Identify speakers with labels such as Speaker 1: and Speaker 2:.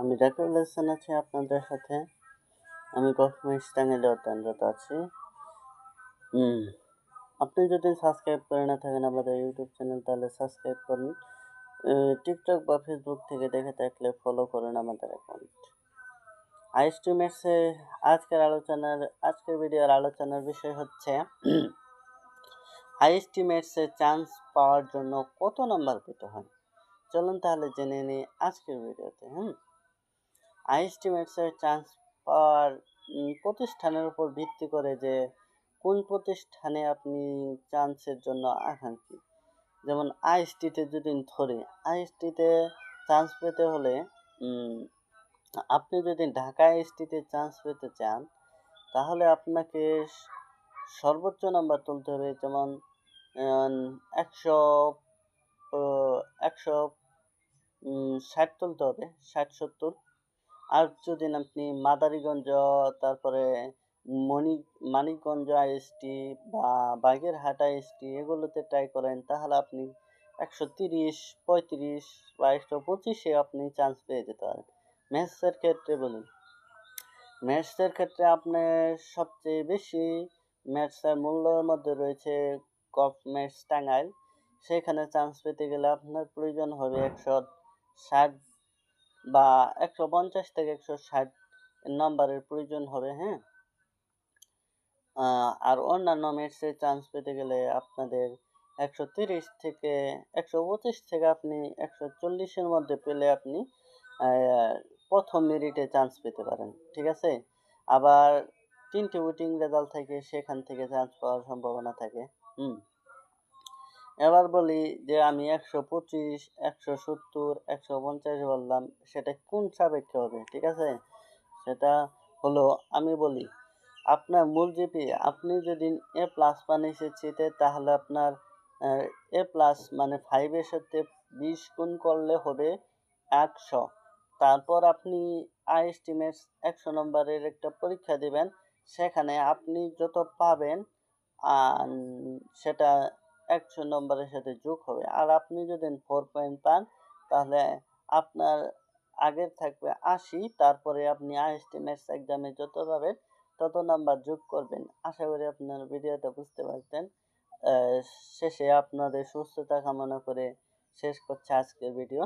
Speaker 1: আমি রাকিবুল হাসান আছি আপনাদের সাথে। আমি গভর্নমেন্ট টাঙ্গাইলে অত্যন্ত আছি। হুম, আপনি যদি সাবস্ক্রাইব করে না থাকেন আমাদের ইউটিউব চ্যানেল, তাহলে সাবস্ক্রাইব করুন। টিকটক বা ফেসবুক থেকে দেখে থাকলে ফলো করুন আমাদের অ্যাকাউন্ট আইস্টিমেটসে আজকের আলোচনার, আজকের ভিডিওর আলোচনার বিষয় হচ্ছে আইস্টিমেটসে চান্স পাওয়ার জন্য কত নাম্বার পেতে হয়? চলুন তাহলে জেনে নিই আজকের ভিডিওতে হুম আইএসটিমেটসের চান্স পাওয়ার প্রতিষ্ঠানের উপর ভিত্তি করে যে কোন প্রতিষ্ঠানে আপনি চান্সের জন্য আকাঙ্ক্ষী যেমন আইএসটিতে যদি ধরি আইএসটিতে চান্স পেতে হলে আপনি যদি ঢাকা আইএসটিতে চান্স পেতে চান, তাহলে আপনাকে সর্বোচ্চ নাম্বার তুলতে হবে যেমন একশো একশো ষাট তুলতে হবে, ষাট সত্তর। আর যদি আপনি মাদারীগঞ্জ, তারপরে মণি, মানিকগঞ্জ আইএসটি বা বাগেরহাট আইএসটি এগুলোতে ট্রাই করেন, তাহলে আপনি একশো তিরিশ, পঁয়ত্রিশ বা একশো পঁচিশে আপনি চান্স পেয়ে যেতে পারেন। ম্যাথসের ক্ষেত্রে বলি ম্যাথসের ক্ষেত্রে আপনার সবচেয়ে বেশি ম্যাথসের মূল্যের মধ্যে রয়েছে কফ ম্যাথস টাঙ্গাইল। সেখানে চান্স পেতে গেলে আপনার প্রয়োজন হবে একশো ষাট বা একশো পঞ্চাশ থেকে একশো ষাট নাম্বারের প্রয়োজন হবে হ্যাঁ? আর অন্যান্য ম্যাথসে চান্স পেতে গেলে আপনাদের একশো তিরিশ থেকে, একশো পঁচিশ থেকে আপনি একশো চল্লিশের মধ্যে পেলে আপনি প্রথম মেরিটে চান্স পেতে পারেন, ঠিক আছে? আবার তিনটে উইটিং রেজাল্ট থাকে সেখান থেকে চান্স পাওয়ার সম্ভাবনা থাকে, হুম? এবার বলি যে আমি একশো পঁচিশ, একশো সত্তর, একশো পঞ্চাশ বললাম, সেটা কোন সাপেক্ষে হবে, ঠিক আছে? সেটা হলো আমি বলি, আপনার মূল জিপি, আপনি যদি এ প্লাস পান এসেছিতে, তাহলে আপনার এ প্লাস মানে ফাইভের সাথে বিশ গুণ করলে হবে একশো। তারপর আপনি আই আইএসটিমেট একশো নম্বরের একটা পরীক্ষা দেবেন, সেখানে আপনি যত পাবেন সেটা একশো নম্বরের সাথে যোগ হবে। আর আপনি যদি ফোর পয়েন্ট পান, তাহলে আপনার আগের থাকবে আশি, তারপরে আপনি আইএসটি, ম্যাথস এক্সামে যত পাবেন, তত নাম্বার যোগ করবেন। আশা করি আপনার ভিডিওটা বুঝতে পারতেন। শেষে আপনাদের সুস্থতা কামনা করে শেষ করছে আজকের ভিডিও।